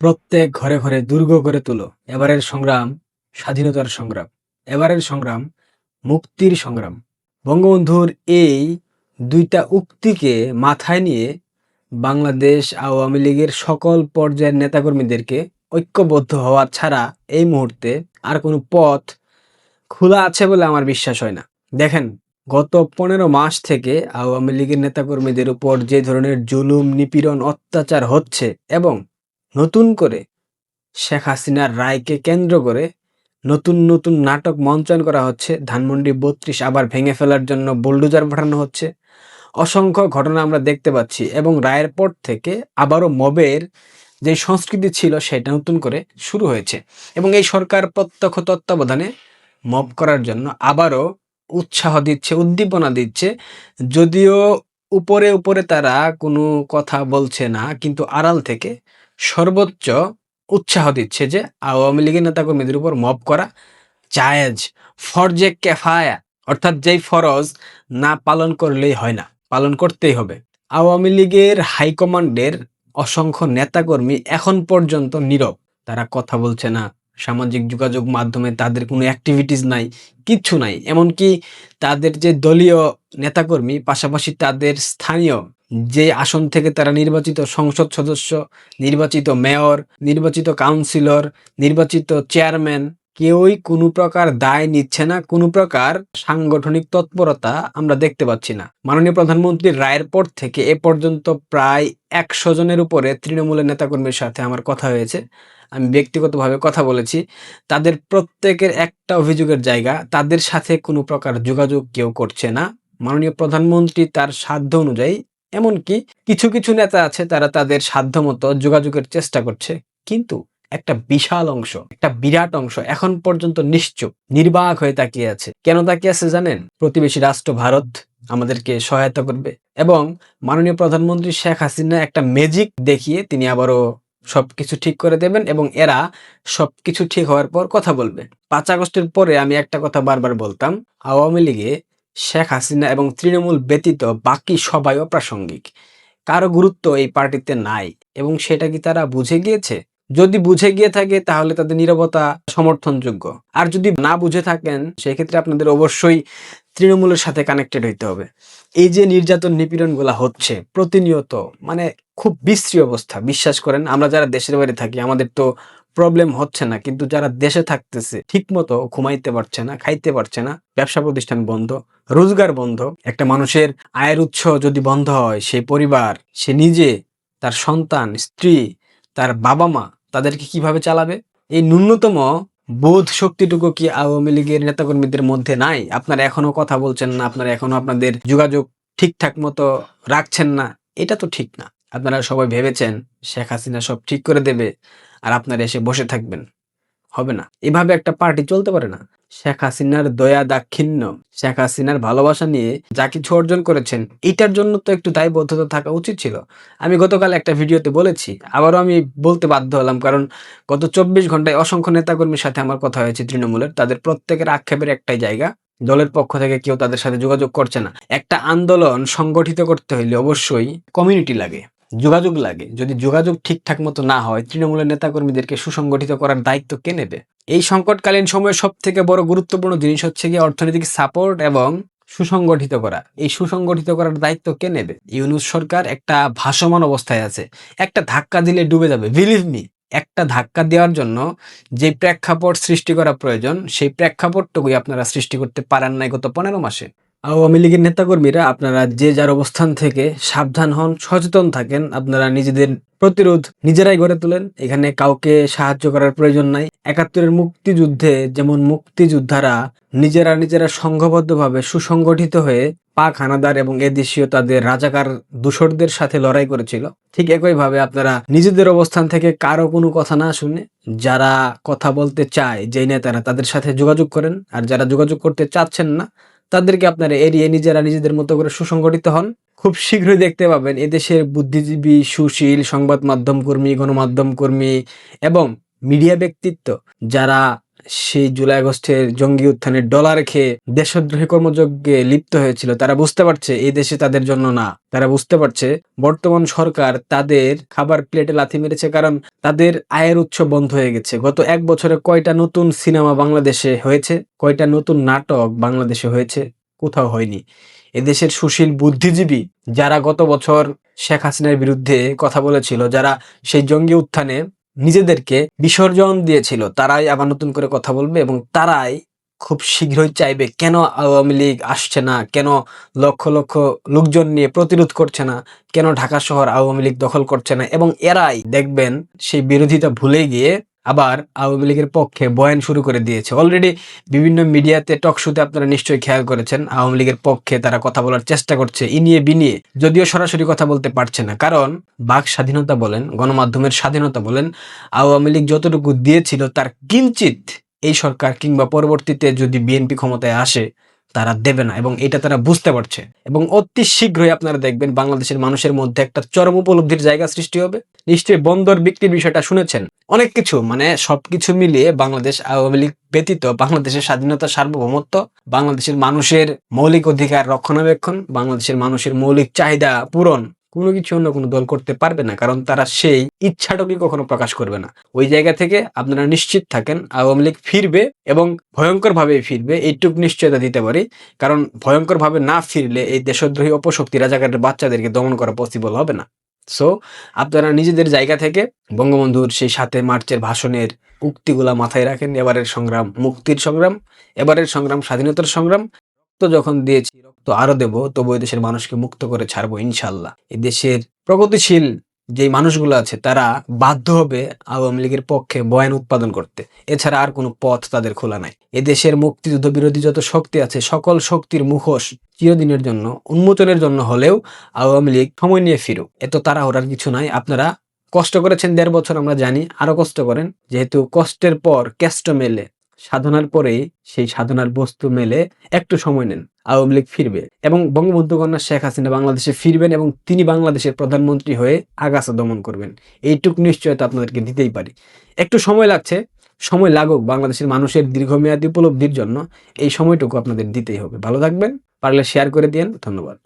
প্রত্যেক ঘরে ঘরে দুর্গ করে তুলো। এবারের সংগ্রাম স্বাধীনতার সংগ্রাম। এবারের সংগ্রাম মুক্তির সংগ্রাম। বঙ্গবন্ধুর এই দুইটা উক্তিকে মাথায় নিয়ে বাংলাদেশ আওয়ামী লীগের সকল পর্যায়ের নেতাকর্মীদেরকে ঐক্যবদ্ধ হওয়া ছাড়া এই মুহূর্তে আর কোনো পথ খোলা আছে বলে আমার বিশ্বাস হয় না। দেখেন, গত পনেরো মাস থেকে আওয়ামী লীগের নেতাকর্মীদের উপর যে ধরনের জুলুম, নিপীড়ন, অত্যাচার হচ্ছে এবং নতুন করে শেখ হাসিনার রায়কে কেন্দ্র করে নতুন নতুন নাটক মঞ্চায়ন করা হচ্ছে। ধানমন্ডি বত্রিশ আবার ভেঙে ফেলার জন্য বুলডোজার পাঠানো হচ্ছে। অসংখ্য ঘটনা আমরা দেখতে পাচ্ছি এবং রায়ের পর থেকে আবারও মবের যে সংস্কৃতি ছিল সেটা নতুন করে শুরু হয়েছে এবং এই সরকার প্রত্যক্ষ তত্ত্বাবধানে মব করার জন্য আবারও উৎসাহ দিচ্ছে, উদ্দীপনা দিচ্ছে। যদিও উপরে উপরে তারা কোনো কথা বলছে না, কিন্তু আড়াল থেকে সর্বোচ্চ উৎসাহ দিচ্ছে যে আওয়ামী লীগের নেতাকর্মীদের উপর মব করা, জায়েজ, ফরজে কেফায়া, অর্থাৎ যেই ফরজ না পালন করলেই হয় না, পালন করতেই হবে। আওয়ামী লীগের হাইকমান্ডের অসংখ্য নেতাকর্মী এখন পর্যন্ত নীরব। তারা কথা বলছে না, সামাজিক যোগাযোগ মাধ্যমে তাদের কোনো অ্যাক্টিভিটিস নাই কিচ্ছু নাই। এমনকি তাদের যে দলীয় নেতাকর্মী, পাশাপাশি তাদের স্থানীয় যে আসন থেকে তারা নির্বাচিত সংসদ সদস্য, নির্বাচিত মেয়র, নির্বাচিত কাউন্সিলর, নির্বাচিত চেয়ারম্যান, কেউই কোনো প্রকার দায় নিচ্ছে না, কোনো প্রকার সাংগঠনিক তৎপরতা আমরা দেখতে পাচ্ছি না। মাননীয় প্রধানমন্ত্রীর রায়ের পর থেকে এ পর্যন্ত প্রায় একশো জনের উপরে তৃণমূলের নেতাকর্মীর সাথে আমার কথা হয়েছে। আমি ব্যক্তিগতভাবে কথা বলেছি। তাদের প্রত্যেকের একটা অভিযোগের জায়গা, তাদের সাথে কোনো প্রকার যোগাযোগ কেউ করছে না। মাননীয় প্রধানমন্ত্রী তার সাধ্য অনুযায়ী এমনকি কিছু কিছু নেতা আছে তারা তাদের সাধ্য মতো যোগাযোগের চেষ্টা করছে। কিন্তু একটা বিশাল অংশ, একটা বিরাট অংশ এখন পর্যন্ত নিশ্চুপ, নির্বাক হয়ে তাকিয়ে আছে। কেন তাকিয়ে আছে জানেন? প্রতিবেশী রাষ্ট্র ভারত আমাদেরকে সহায়তা করবে এবং মাননীয় প্রধানমন্ত্রী শেখ হাসিনা একটা ম্যাজিক দেখিয়ে তিনি আবারও সবকিছু ঠিক করে দেবেন এবং এরা সবকিছু ঠিক হওয়ার পর কথা বলবে। পাঁচ আগস্টের পরে আমি একটা কথা বারবার বলতাম, আওয়ামী লীগে শেখ হাসিনা এবং তৃণমূল ব্যতীত বাকি সবাই অপ্রাসঙ্গিক। কারও গুরুত্ব এই পার্টিতে নাই এবং সেটা কি তারা বুঝে গিয়েছে? যদি বুঝে গিয়ে থাকে, তাহলে তাদের নিরবতা সমর্থনযোগ্য। আর যদি না বুঝে থাকেন, সেক্ষেত্রে আপনাদের অবশ্যই তৃণমূলের সাথে কানেক্টেড হইতে হবে। এই যে নির্যাতন নিপীড়নগুলো হচ্ছে প্রতিনিয়ত মানে খুব বিশ্রী অবস্থা। বিশ্বাস করেন, আমরা যারা দেশের বাইরে থাকি, আমাদের তো প্রবলেম হচ্ছে না, কিন্তু যারা দেশে থাকতেছে ঠিক মতো ঘুমাইতে পারছে না, খাইতে পারছে না, ব্যবসা প্রতিষ্ঠান বন্ধ, রোজগার বন্ধ, একটা মানুষের আয়ের উৎস যদি বন্ধ হয় সেই পরিবার, সে নিজে, তার সন্তান, স্ত্রী, তার বাবা মা তাদেরকে কীভাবে চালাবে? এই ন্যূনতম বোধ শক্তিটুকু কি আওয়ামী লীগের নেতাকর্মীদের মধ্যে নাই? আপনারা এখনও কথা বলছেন না, আপনারা এখনও আপনাদের যোগাযোগ ঠিকঠাক মতো রাখছেন না, এটা তো ঠিক না। আপনারা সবাই ভেবেছেন শেখ হাসিনা সব ঠিক করে দেবে আর আপনারা এসে বসে থাকবেন। হবে না। এভাবে একটা পার্টি চলতে পারে না। শেখ হাসিনার দয়া দাক্ষিণ্য, শেখ হাসিনার ভালোবাসা নিয়ে যা কিছু অর্জন করেছেন, এটার জন্য তো একটু দায়বদ্ধতা থাকা উচিত ছিল। আমি গতকাল একটা ভিডিওতে বলেছি, আবারও আমি বলতে বাধ্য হলাম কারণ গত চব্বিশ ঘন্টায় অসংখ্য নেতাকর্মীর সাথে আমার কথা হয়েছে তৃণমূলের। তাদের প্রত্যেকের আক্ষেপের একটাই জায়গা, দলের পক্ষ থেকে কেউ তাদের সাথে যোগাযোগ করছে না। একটা আন্দোলন সংগঠিত করতে হইলে অবশ্যই কমিউনিটি লাগে। যোগাযোগ লাগে। যদি যোগাযোগ ঠিকঠাক মতো না হয়, তৃণমূলের নেতাকর্মীদেরকে সুসংগঠিত করার দায়িত্ব কে নেবে? এই সংকটকালীন সময়ে সব থেকে বড় গুরুত্বপূর্ণ জিনিস হচ্ছে গিয়ে অর্থনৈতিক সাপোর্ট এবং সুসংগঠিত করা। এই সুসংগঠিত করার দায়িত্ব কে নেবে? ইউনুস সরকার একটা ভাসমান অবস্থায় আছে। একটা ধাক্কা দিলে ডুবে যাবে। বিলিভ মি একটা ধাক্কা দেওয়ার জন্য যে প্রেক্ষাপট সৃষ্টি করা প্রয়োজন, সেই প্রেক্ষাপটটুকুই আপনারা সৃষ্টি করতে পারেন নাই গত পনেরো মাসে। আওয়ামী লীগের নেতাকর্মীরা আপনারা যে যার অবস্থান থেকে সাবধান হন, সচেতন থাকেন, আপনারা নিজেদের প্রতিরোধ নিজেরাই গড়ে তোলেন। এখানে কাউকে সাহায্য করার প্রয়োজন নাই। একাত্তরের মুক্তিযুদ্ধে যেমন মুক্তিযোদ্ধারা নিজেরা নিজেরা সংঘবদ্ধভাবে সুসংগঠিত হয়ে পাক হানাদার এবং এদেশীয় তাদের রাজাকার দূষরদের সাথে লড়াই করেছিল। ঠিক একইভাবে আপনারা নিজেদের অবস্থান থেকে কারও কোনো কথা না শুনে যারা কথা বলতে চায়, যেই নেতারা তাদের সাথে যোগাযোগ করেন। আর যারা যোগাযোগ করতে চাচ্ছেন না তাদেরকে আপনারা এড়িয়ে নিজেরা নিজেদের মতো করে সুসংগঠিত হন। খুব শীঘ্রই দেখতে পাবেন এদেশের বুদ্ধিজীবী, সুশীল সংবাদ মাধ্যম কর্মী, গণমাধ্যম কর্মী এবং মিডিয়া ব্যক্তিত্ব যারা সেই জুলাই আগস্টের জঙ্গি উত্থানের ডলার খেয়ে দেশদ্রোহী কর্মযজ্ঞে লিপ্ত হয়েছিল। তারা বুঝতে পারছে এই দেশে তাদের জন্য না। তারা বুঝতে পারছে বর্তমান সরকার তাদের খাবার প্লেটে লাথি মেরেছে কারণ তাদের আয়ের উৎস বন্ধ হয়ে গেছে। গত এক বছরে কয়টা নতুন সিনেমা বাংলাদেশে হয়েছে? কয়টা নতুন নাটক বাংলাদেশে হয়েছে? কোথাও হয়নি। এদেশের সুশীল বুদ্ধিজীবী যারা গত বছর শেখ হাসিনার বিরুদ্ধে কথা বলেছিল, যারা সেই জঙ্গি উত্থানে নিজেদেরকে বিসর্জন দিয়েছিল। তারাই আবার নতুন করে কথা বলবে এবং তারাই খুব শীঘ্রই চাইবে কেন আওয়ামী লীগ আসছে না? কেন লক্ষ লক্ষ লোকজন নিয়ে প্রতিরোধ করছে না? কেন ঢাকা শহর আওয়ামী লীগ দখল করছে না? এবং এরাই দেখবেন সেই বিরোধিতা ভুলে গিয়ে আবার আওয়ামী লীগের পক্ষে বয়ান শুরু করে দিয়েছে। অলরেডি বিভিন্ন মিডিয়াতে টক শোতে আপনারা নিশ্চয়ই খেয়াল করেছেন, আওয়ামী লীগের পক্ষে তারা কথা বলার চেষ্টা করছে ইনিয়ে বিনিয়ে যদিও সরাসরি কথা বলতে পারছে না, কারণ বাক স্বাধীনতা বলেন, গণমাধ্যমের স্বাধীনতা বলেন, আওয়ামী লীগ যতটুকু দিয়েছিল তার কিঞ্চিত এই সরকার কিংবা পরবর্তীতে যদি বিএনপি ক্ষমতায় আসে তারা দেবে না এবং এটা তারা বুঝতে পারছে। এবং অতি শীঘ্রই আপনারা দেখবেন বাংলাদেশের মানুষের মধ্যে একটা চরম উপলব্ধির জায়গা সৃষ্টি হবে। নিশ্চয়ই বন্দর বিক্রির বিষয়টা শুনেছেন। অনেক কিছু মানে সবকিছু মিলিয়ে বাংলাদেশ আওয়ামী লীগ ব্যতীত বাংলাদেশের স্বাধীনতা সার্বভৌমত্ব, বাংলাদেশের মানুষের মৌলিক অধিকার রক্ষণাবেক্ষণ, বাংলাদেশের মানুষের মৌলিক চাহিদা পূরণ কোনো কিছু অন্য কোনো দল করতে পারবে না, কারণ তারা সেই ইচ্ছাটাকে কখনো প্রকাশ করবে না। ওই জায়গা থেকে আপনারা নিশ্চিত থাকেন, আওয়ামী লীগ ফিরবে এবং ভয়ঙ্কর ভাবে ফিরবে, এইটুক নিশ্চয়তা দিতে পারি। কারণ ভয়ঙ্করভাবে না ফিরলে এই দেশদ্রোহী অপশক্তি রাজাকারের বাচ্চাদেরকে দমন করা পসিবল হবে না। সো আপনারা নিজেদের জায়গা থেকে বঙ্গবন্ধুর সেই সাথে মার্চের ভাষণের উক্তিগুলা মাথায় রাখেন, এবারের সংগ্রাম, মুক্তির সংগ্রাম, এবারের সংগ্রাম, স্বাধীনতার সংগ্রাম। রক্ত যখন দিয়েছি, রক্ত আরও দেব তবু দেশের মানুষকে মুক্ত করে ছাড়বো ইনশাল্লাহ দেশের প্রগতিশীল যে মানুষগুলো আছে, তারা বাধ্য হবে আওয়ামী লীগের পক্ষে বয়ান উৎপাদন করতে। এছাড়া আর কোনো পথ তাদের খোলা নাই। এদেশের মুক্তিযুদ্ধ বিরোধী যত শক্তি আছে, সকল শক্তির মুখোশ চিরদিনের জন্য, উন্মোচনের জন্য হলেও আওয়ামী লীগ সময় নিয়ে ফিরুক। এত তাড়াহুড়ার কিছু নাই। আপনারা কষ্ট করেছেন দেড় বছর, আমরা জানি। আরও কষ্ট করেন। যেহেতু কষ্টের পর কেষ্ট মেলে সাধনার পরেই সেই সাধনার বস্তু মেলে একটু সময় নেন, আওয়ামী লীগ ফিরবে এবং বঙ্গবন্ধু কন্যা শেখ হাসিনা বাংলাদেশে ফিরবেন এবং তিনি বাংলাদেশের প্রধানমন্ত্রী হয়ে আগাছা দমন করবেন। এইটুক নিশ্চয়তা আপনাদেরকে দিতেই পারি। একটু সময় লাগছে, সময় লাগুক বাংলাদেশের মানুষের দীর্ঘমেয়াদী উপলব্ধির জন্য। এই সময়টুকু আপনাদের দিতেই হবে। ভালো থাকবেন, পারলে শেয়ার করে দিন ধন্যবাদ।